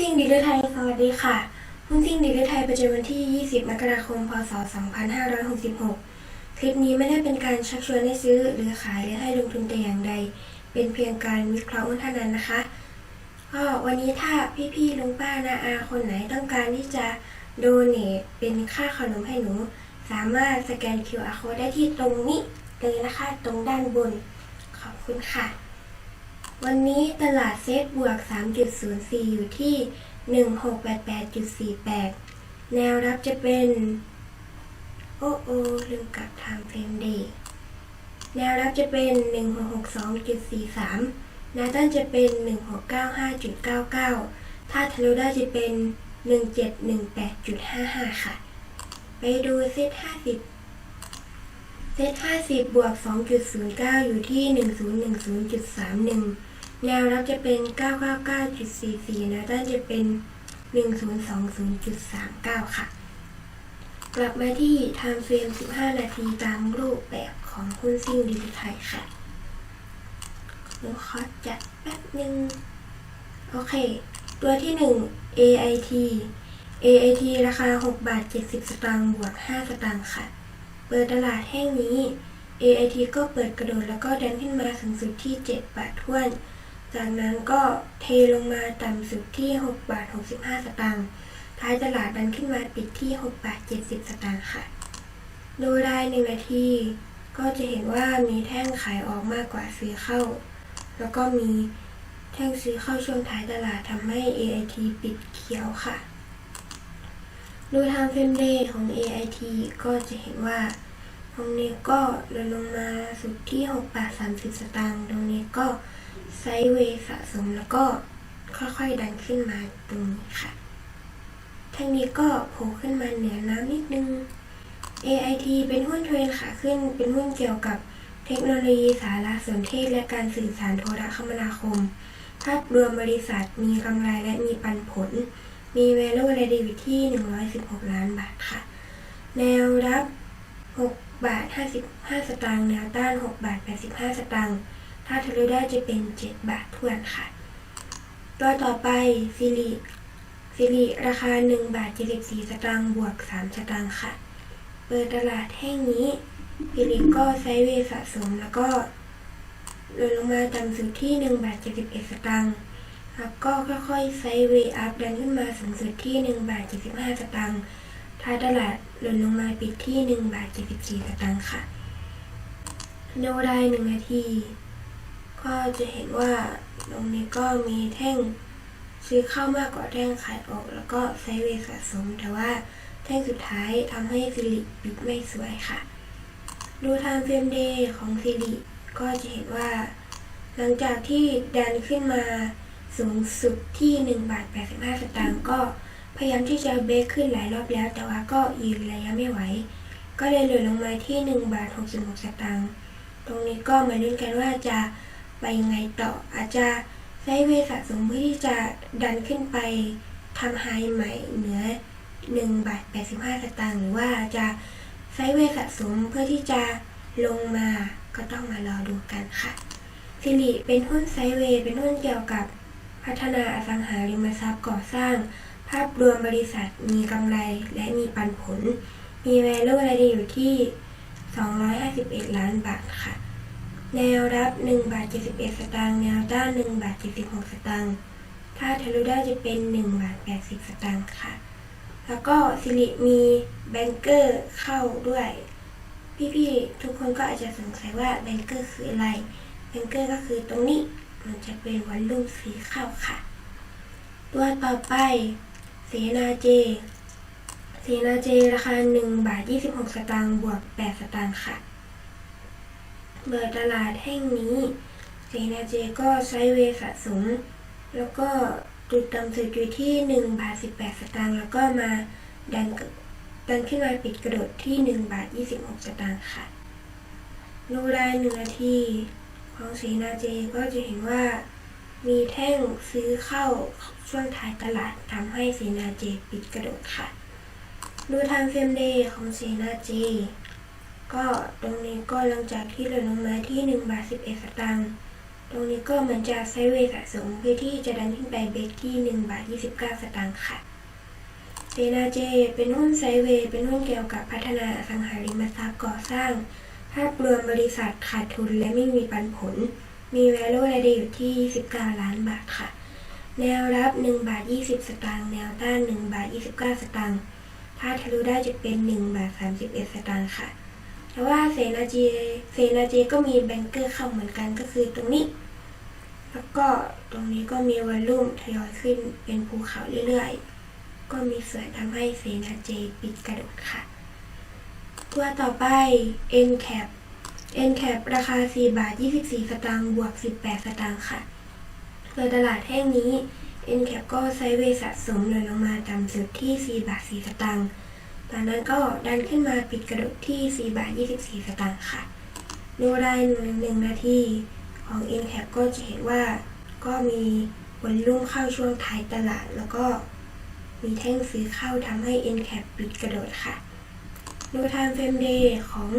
ซิงดีลไทยสวัสดีค่ะ หุ้นซิงดีลไทยประจำวันที่ 20 มกราคม พศ 2566 คลิปนี้ไม่ได้เป็นการชักชวนให้ซื้อหรือขายหรือให้ลงทุนแต่อย่างใด เป็นเพียงการวิเคราะห์หุ้นเท่านั้นนะคะ ก็วันนี้ถ้าพี่ๆลุงป้านาอาคนไหนต้องการที่จะโดเนทเป็นค่าขนมให้หนู สามารถสแกน QR code ได้ที่ตรงนี้เลยนะคะ ตรงด้านบน ขอบคุณค่ะ วันนี้ตลาดเซ็ตบวก 3.04 อยู่ที่ 1688.48 แนวรับจะเป็น โอ้โอลืมกลับ time frame day แนวรับจะเป็น 1662.43 แนวต้านจะเป็น 1695.99 ถ้าทะลุได้จะเป็น 1718.55 ค่ะ ไปดูเซ็ต50เซต50 บวก 2.09 อยู่ที่ 1010.31 แนวรับจะเป็น 999.44 แนวต้านจะเป็น 1020.39 ค่ะ กลับมาที่ time frame 15 นาทีตามรูปแบบของหุ้นซิ่งดิจิทัลค่ะหนูขอจัดแป๊บนึง โอเค ตัวที่ 1 AIT AIT ราคา 6 บาท 70 สตางค์บวก 5 สตางค์ค่ะ เปิดตลาดแห้งนี้ AIT ก็เปิดกระโดดแล้วก็ดันขึ้นมาสูงสุดที่ 7 บาทท้วน จากนั้นก็เทลงมาต่ำสุดที่ 6 บาท 65 สตางค์ท้ายตลาดดันขึ้นมาปิดที่ 6 บาท 70 สตางค์ค่ะ โดยรายหนึ่งนาทีก็จะเห็นว่ามีแท่งขายออกมากกว่าซื้อเข้า แล้วก็มีแท่งซื้อเข้าช่วงท้ายตลาดทำให้ AIT ปิดเขียวค่ะดูทางเฟรมเดย์ของ AIT ก็จะเห็นว่าตรงนี้ก็ลดลงมาสุดที่ 6 บาท 30 สตางค์ตรงนี้ก็ ไซด์เวย์สะสมแล้วก็ค่อยๆดันขึ้นมาตรงนี้ค่ะทางนี้ก็โผล่ขึ้นมาเหนือน้ำนิดนึง AIT เป็นหุ้นเทรนขาขึ้นเป็นหุ้นเกี่ยวกับเทคโนโลยีสารสนเทศและการสื่อสารโทรคมนาคม ภาพรวมบริษัทมีกำไรและมีปันผล มี value และ d ที่ 116 ล้านบาทค่ะ แนวรับ 6 บาท 55 สตางค์ แนวต้าน 6 บาท 85 สตางค์ ถ้าทะลุได้จะเป็น 7 บาททวนค่ะ ตัวต่อไปซิริซิริราคา 1 บาท 74 สตางค์บวก 3 สตางค์ค่ะ เปิดตลาดแห้งนี้ซิริก็ไซเวสะสมแล้วก็ลดลงมาต่ำสุดที่ 1 บาท 71 สตางค์แล้วก็ค่อยๆไซเวอัพดันขึ้นมาสูงสุดที่ 1 บาท 75 สตางค์ท้ายตลาดหล่นลงมาปิดที่ 1 บาท 74 สตางค์ค่ะ โนได้หนึ่งนาที ก็จะเห็นว่าตรงนี้ก็มีแท่งซื้อเข้ามากกว่าแท่งขายออก แล้วก็ไซเวสะสม แต่ว่าแท่งสุดท้ายทำให้ซิลิปิดไม่สวยค่ะ ดูทางเฟรมเดย์ของซิลิก็จะเห็นว่า หลังจากที่ดันขึ้นมาสูงสุดที่1บาท85 สตางค์ก็พยายามที่จะเบรกขึ้นหลายรอบแล้ว แต่ว่าก็ยืนระยะไม่ไหว ก็เลยหล่นลงมาที่1บาท66 สตางค์ตรงนี้ก็มาลุ้นกันว่าจะ ไปยังไงต่ออาจจะไซด์เวสะสมเพื่อที่จะดันขึ้นไปทำไฮใหม่เหนือ1บาท85สตางค์หรือว่าจะไซด์เวสะสมเพื่อที่จะลงมาก็ต้องมารอดูกันค่ะสิริเป็นหุ้นไซเวย์เป็นหุ้นเกี่ยวกับพัฒนาอสังหาริมทรัพย์ก่อสร้าง ภาพรวมบริษัทมีกำไรและมีปันผล มี value รายได้อยู่ที่ 251 ล้านบาทค่ะ แนวรับ1บาท71 สตางค์แนวต้าน1บาท76 สตางค์ถ้าทะลุได้จะเป็น1บาท80 สตางค์ค่ะ แล้วก็สิริมีแบงเกอร์เข้าด้วย พี่ๆทุกคนก็อาจจะสงสัยว่าแบงเกอร์คืออะไรแบงเกอร์ก็คือตรงนี้มันจะเป็นวันลุ่มสีเข้าค่ะ ตัวต่อไปเสนาเจเสนาเจราคา1บาท26 สตางค์บวก 8 สตางค์ค่ะ เปิดตลาดแห่งนี้ เสนาเจก็ไซด์เวสะสม แล้วก็จุดต่ำสุดอยู่ที่1บาท18 สตางค์แล้วก็มาดันดันขึ้นมาปิดกระโดดที่ 1 บาท 26 สตางค์ค่ะดูรายหนึ่งนาทีของเสนาเจก็จะเห็นว่ามีแท่งซื้อเข้าช่วงท้ายตลาดทำให้เสนาเจปิดกระโดดค่ะ ดูทางเฟรมเดย์ของเสนาเจ ก็ตรงนี้ก็หลังจากที่หล่นลงมาที่1บาท11 สตางค์ตรงนี้ก็เหมือนจะไซเวสะสมเพื่อที่จะดันขึ้นไปเบรกที่1บาท29 สตางค์ค่ะเซนาเจ เป็นหุ้นไซเวเป็นหุ้นเกี่ยวกับพัฒนาสังหาริมทรัพย์ก่อสร้าง ภาพรวมบริษัทขาดทุนและไม่มีปันผล มี value รายได้อยู่ที่ 29 ล้านบาทค่ะ แนวรับ1บาท20 สตางค์ แนวต้าน1บาท29 สตางค์ ถ้าทะลุได้จะเป็น1บาท31 สตางค์ค่ะ แต่ว่าเซนาเจเซนาเจก็มีแบงเกอร์เข้าเหมือนกันก็คือตรงนี้ แล้วก็ตรงนี้ก็มีวอลลุ่มทยอยขึ้นเป็นภูเขาเรื่อยๆ ก็มีส่วนทำให้เซนาเจปิดกระโดดค่ะ ตัวต่อไป NCAP NCAP ราคา 4 บาท 24 สตางค์บวก 18 สตางค์ค่ะโดยตลาดแท่งนี้ NCAP ก็ไซด์เวย์สะสมหล่นลงมาต่ำสุดที่ 4 บาท 4 สตางค์ จากนั้นก็ดันขึ้นมาปิดกระโดดที่4บาท24 สตางค์ค่ะ ดูรายหนึ่งหนึ่งนาทีของ NCAP ก็จะเห็นว่าก็มีวอลลุ่มเข้าช่วงท้ายตลาด แล้วก็มีแท่งซื้อเข้าทำให้ NCAP ปิดกระโดดค่ะ ดู time frame day ของ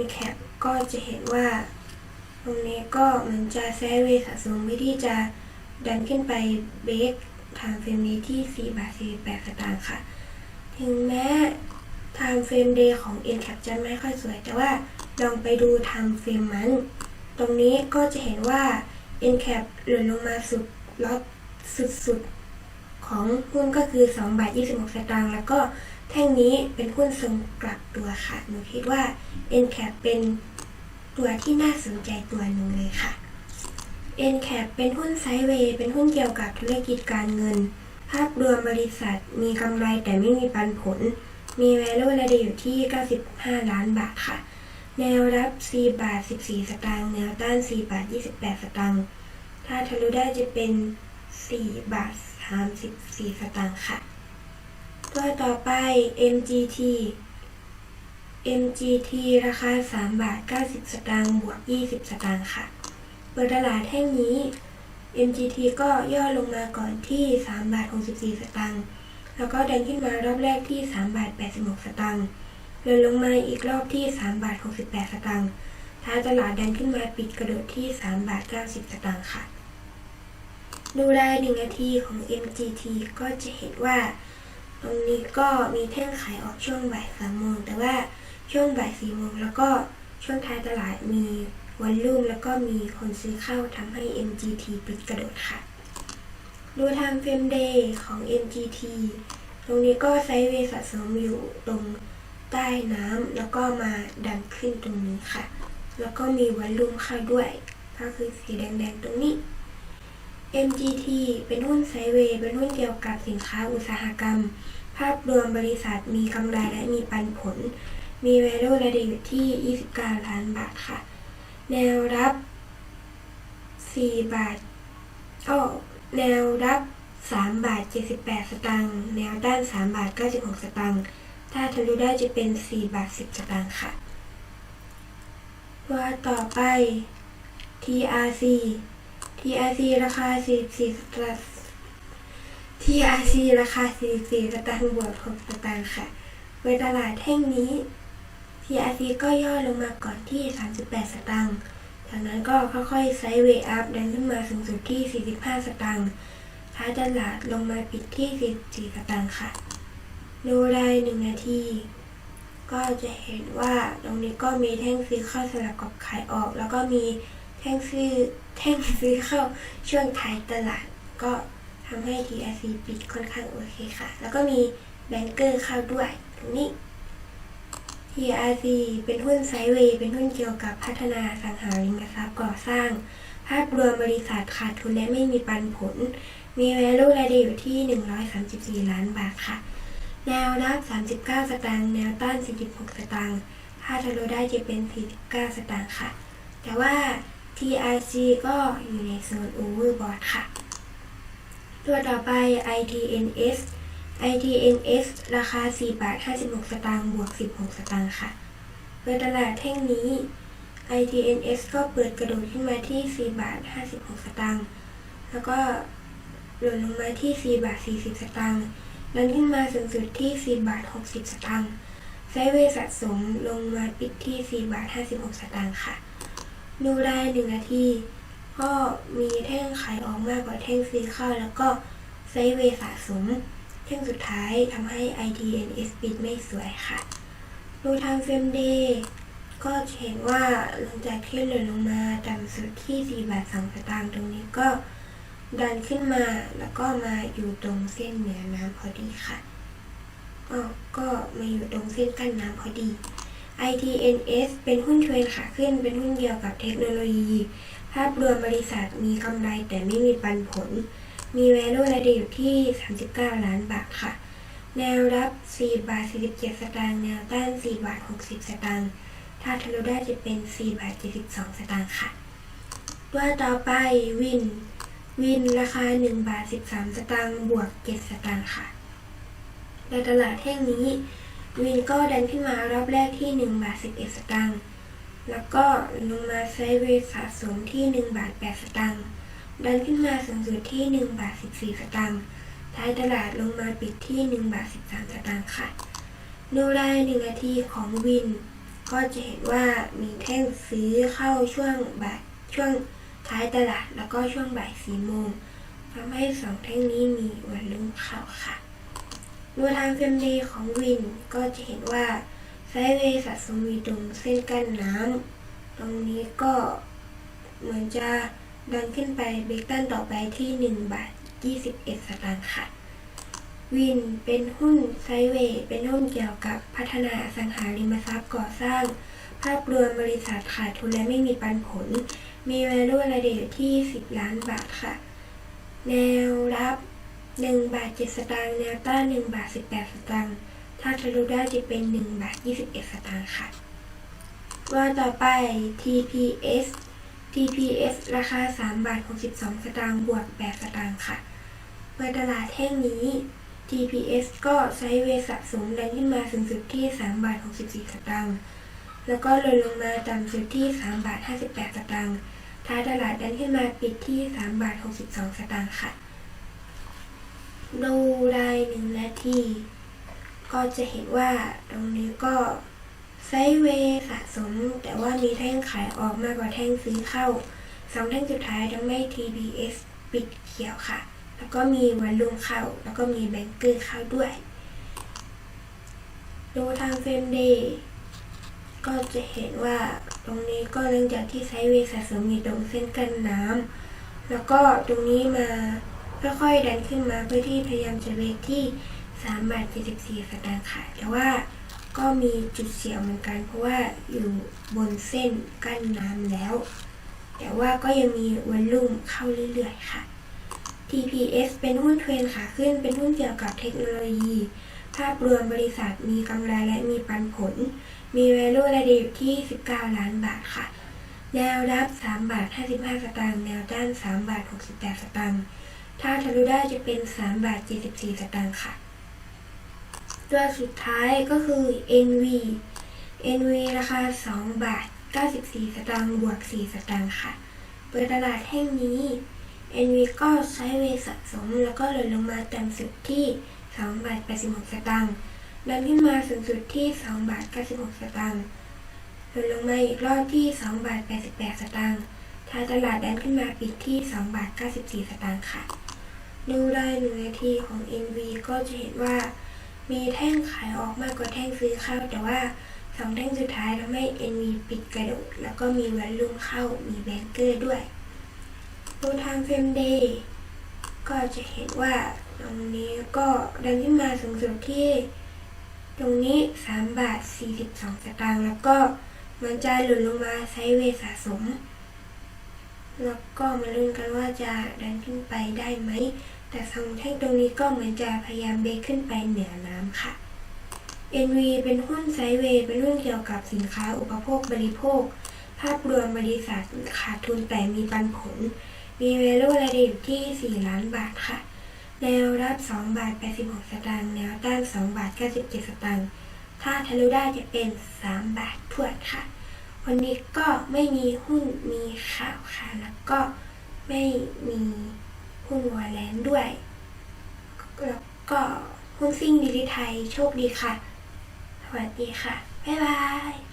NCAP ก็จะเห็นว่าตรงนี้ก็เหมือนจะแซเวสะสมไม่ที่จะดันขึ้นไปเบรก time frame day ที่4บาท48 สตางค์ค่ะ ถึงแม้ time frame day ของ NCAP จะไม่ค่อยสวย แต่ว่าลองไปดู time frame มัน ตรงนี้ก็จะเห็นว่า NCAP หล่นลงมาสุดล็อตสุดๆ ของหุ้นก็คือ2บาท26 สตางค์แล้วก็แท่งนี้เป็นหุ้นทรงกลับตัวค่ะ หนูคิดว่า NCAP เป็นตัวที่น่าสนใจตัวหนึ่งเลยค่ะ NCAP เป็นหุ้นไซด์เวย์เป็นหุ้นเกี่ยวกับธุรกิจการเงิน ภาพรวมบริษัทมีกำไรแต่ไม่มีปันผล มี value รายได้อยู่ที่ 95 ล้านบาทค่ะ แนวรับ 4 บาท 14 สตางค์ แนวต้าน 4 บาท 28 สตางค์ ถ้าทะลุได้จะเป็น 4 บาท 34 สตางค์ค่ะ ตัวต่อไป MGT MGT ราคา 3 บาท 90 สตางค์ บวก 20 สตางค์ค่ะ เปิดตลาดแท่งนี้ MGT ก็ย่อลงมาก่อนที่3บาท64 สตางค์ แล้วก็ดันขึ้นมารอบแรกที่3บาท86 สตางค์เดินลงมาอีกรอบที่3บาท68 สตางค์ท้ายตลาดดันขึ้นมาปิดกระโดดที่3บาท90 สตางค์ค่ะ ดูราย1นาทีของ MGT ก็จะเห็นว่า ตรงนี้ก็มีแท่งขายออกช่วงบ่ายสามโมงแต่ว่าช่วงบ่ายสี่โมงแล้วก็ช่วงท้ายตลาดมี วอลลุ่มแล้วก็มีคนซื้อเข้าทำให้ MGT ปิดกระโดดค่ะ ดูทางเฟรมเดย์ของ MGT ตรงนี้ก็ไซด์เวย์สะสมอยู่ตรงใต้น้ำแล้วก็มาดันขึ้นตรงนี้ค่ะ แล้วก็มีวอลลุ่มเข้าด้วย ก็คือสีแดงๆตรงนี้ MGT เป็นหุ้นไซด์เวย์เป็นหุ้นเกี่ยวกับสินค้าอุตสาหกรรม ภาพรวมบริษัทมีกำไรและมีปันผล มี value รายได้อยู่ที่ 29 ล้านบาทค่ะ แนวรับ 4 บาทอ้อแนวรับ 3 บาท 78 สตางค์แนวต้าน 3 บาท 96 สตางค์ถ้าทะลุได้จะเป็น 4 บาท 10 สตางค์ค่ะ ตัวต่อไป TRC TRC ราคา 44 สตางค์ TRC ราคา 44 สตางค์บวก 6 สตางค์ค่ะโดยตลาดแท่งนี้ TRC ก็ย่อลงมาก่อนที่ 38 สตางค์ จากนั้นก็ค่อยๆไซด์เวย์อัพดันขึ้นมาสูงสุดที่ 45 สตางค์ท้ายตลาดลงมาปิดที่ 44 สตางค์ค่ะ ดูราย1นาที ก็จะเห็นว่าตรงนี้ก็มีแท่งซื้อเข้าสลับกับขายออก แล้วก็มีแท่งซื้อแท่งซื้อเข้าช่วงท้ายตลาด ก็ทำให้ TRC ปิดค่อนข้างโอเคค่ะ แล้วก็มีแบงเกอร์เข้าด้วยตรงนี้ TRC เป็นหุ้นไซเวย์เป็นหุ้นเกี่ยวกับพัฒนาสังหาริมทรัพย์ก่อสร้าง ภาพรวมบริษัทขาดทุนและไม่มีปันผล มี value รายได้อยู่ที่ 134 ล้านบาทค่ะ แนวรับ 39 สตางค์แนวต้าน 46 สตางค์ถ้าทะลุได้จะเป็น 49 สตางค์ค่ะ แต่ว่า TRC ก็อยู่ในโซน overbought ค่ะ ตัวต่อไป ITNS ITNS ราคา 4 บาท 56 สตางค์ บวก 16 สตางค์ค่ะโดตลาดแท่งนี้ ITNS ก็เปิดกระโดดขึ้นมาที่ 4 บาท 56 สตางค์ แล้วก็หล่นลงมาที่ 4 บาท 40 สตางค์ดันขึ้นมาสูงสุดที่ 4 บาท 60 สตางค์ ไซเวสะสมลงมาปิดที่ 4 บาท 56 สตางค์ค่ะ ดูราย1นาที ก็มีแท่งขายออกมากกว่าแท่งซื้อเข้า แล้วก็ไซเวสะสม แท่งสุดท้ายทำให้ ITNS ปิดไม่สวยค่ะ ดูทางเฟรมเดย์ก็เห็นว่าหลังจากที่หล่นลงมาต่ำสุดที่4บาท2สตางค์ตรงนี้ก็ดันขึ้นมาแล้วก็มาอยู่ตรงเส้นเหนือน้ำพอดีค่ะอ๋อก็มาอยู่ตรงเส้นกั้นน้ำพอดี ITNS เป็นหุ้นเทรนขาขึ้นเป็นหุ้นเกี่ยวกับเทคโนโลยี ภาพรวมบริษัทมีกำไรแต่ไม่มีปันผล มี value ระดับอยู่ที่ 39 ล้านบาทค่ะ แนวรับ 4 บาท 47 สตางค์ แนวต้าน 4 บาท 60 สตางค์ ถ้าทะลุได้จะเป็น 4 บาท 72 สตางค์ค่ะ ตัวต่อไปวิน วินราคา 1 บาท 13 สตางค์ บวก 7 สตางค์ค่ะ ในตลาดแท่งนี้ วินก็ดันขึ้นมารอบแรกที่ 1 บาท 11 สตางค์ แล้วก็ลงมาไซด์เวย์สะสมที่ 1 บาท 8 สตางค์ ดันขึ้นมาสูงสุดที่1บาท14 สตางค์ท้ายตลาดลงมาปิดที่1บาท13 สตางค์ค่ะ ดูรายหนึ่งนาทีของวิน ก็จะเห็นว่ามีแท่งซื้อเข้าช่วงบ่ายช่วงท้ายตลาดแล้วก็ช่วงบ่ายสี่โมงทำให้สองแท่งนี้มีวันรุ่งเข้าค่ะ ดูทางเฟรมเดย์ของวินก็จะเห็นว่าไซเวสะสมอยู่ตรงเส้นกั้นน้ำตรงนี้ก็เหมือนจะ ดันขึ้นไปเบรกตันต่อไปที่ 1 บาท 21 สตางค์ค่ะ วินเป็นหุ้นไซเวย์เป็นหุ้นเกี่ยวกับพัฒนาสังหาริมทรัพย์ก่อสร้าง ภาพรวมบริษัทขาดทุนและไม่มีปันผล มี value ระดับอยู่ที่ 10 ล้านบาทค่ะ แนวรับ 1 บาท 7 สตางค์แนวต้าน1บาท 18 สตางค์ถ้าทะลุได้จะเป็น 1 บาท 21 สตางค์ค่ะตัวต่อไป TPS TPS ราคา3บาท62 สตางค์บวก 8 สตางค์ค่ะ เปิดตลาดแท่งนี้ TPS ก็ไซด์เวย์สะสมดันขึ้นมาสูงสุดที่3บาท64 สตางค์ แล้วก็ลดลงมาต่ำสุดที่3บาท58 สตางค์ ท้ายตลาดดันขึ้นมาปิดที่3บาท62 สตางค์ค่ะ ดูรายหนึ่งนาที ก็จะเห็นว่าตรงนี้ก็ ไซเวย์สะสม แต่ว่ามีแท่งขายออกมากกว่าแท่งซื้อเข้าสองแท่งสุดท้ายทำให้ TBS ปิดเขียวค่ะ แล้วก็มีวันลุ่มเข้า แล้วก็มีแบงเกอร์เข้าด้วย ดูทางเฟรมเดย์ก็จะเห็นว่าตรงนี้ก็เนื่องจากที่ไซเวย์สะสมอยู่ตรงเส้นกันน้ำแล้วก็ตรงนี้มาค่อยๆดันขึ้นมาเพื่อที่พยายามจะเบรกที่3บาท74สตางค์ค่ะแต่ว่า ก็มีจุดเสียวเหมือนกัน เพราะว่าอยู่บนเส้นกั้นน้ำแล้ว แต่ว่าก็ยังมีวันลุ่มเข้าเรื่อยๆค่ะ TPS เป็นหุ้นเทรนขาขึ้น เป็นหุ้นเกี่ยวกับเทคโนโลยี ภาพรวมบริษัทมีกำไรและมีปันผล มี value ระดับอยู่ที่ 19 ล้านบาทค่ะ แนวรับ3บาท55 สตางค์ แนวต้าน3บาท68 สตางค์ ถ้าทะลุได้จะเป็น3บาท74 สตางค์ค่ะ ตัวสุดท้ายก็คือ NV NV ราคา 2 บาท 94 สตางค์บวก 4 สตางค์ค่ะ เปิดตลาดแห่งนี้ NV ก็ใช้เวย์สะสมแล้วก็หล่นลงมาต่ำสุดที่ 2 บาท 86 สตางค์ดันขึ้นมาสูงสุดที่ 2 บาท 96 สตางค์หล่นลงมาอีกรอบที่ 2 บาท 88 สตางค์ท้ายตลาดดันขึ้นมาปิดที่ 2 บาท 94 สตางค์ค่ะ ดูรายหนึ่งนาทีของ NV ก็จะเห็นว่า มีแท่งขายออกมากกว่าแท่งซื้อเข้า แต่ว่าสองแท่งสุดท้ายทำให้ NV ปิดกระโดด แล้วก็มีวันลุ่มเข้ามีแบงเกอร์ด้วยดูทางเฟรมเดย์ก็จะเห็นว่าตรงนี้ก็ดันขึ้นมาสูงสุดที่ ตรงนี้ 3 บาท 42 สตางค์แล้วก็มันจะหล่นลงมาไซด์เวสะสม แล้วก็มาลุ้นกันว่าจะดันขึ้นไปได้ไหม แต่สองแท่งตรงนี้ก็เหมือนจะพยายามเบรกขึ้นไปเหนือน้ำค่ะ NV เป็นหุ้นไซด์เวย์เป็นหุ้นเกี่ยวกับสินค้าอุปโภคบริโภค ภาพรวมบริษัทขาดทุนแต่มีปันผล มี value ระดับที่ 4 ล้านบาทค่ะ แนวรับ 2 บาท 86 สตางค์แนวต้าน 2 บาท 97 สตางค์ถ้าทะลุได้จะเป็น 3 บาททวดค่ะ วันนี้ก็ไม่มีหุ้นมีข่าวค่ะ แล้วก็ไม่มี หุ้นวอลเลนด้วย แล้วก็หุ้นซิ่งดิลิไทยโชคดีค่ะ สวัสดีค่ะ บ๊ายบาย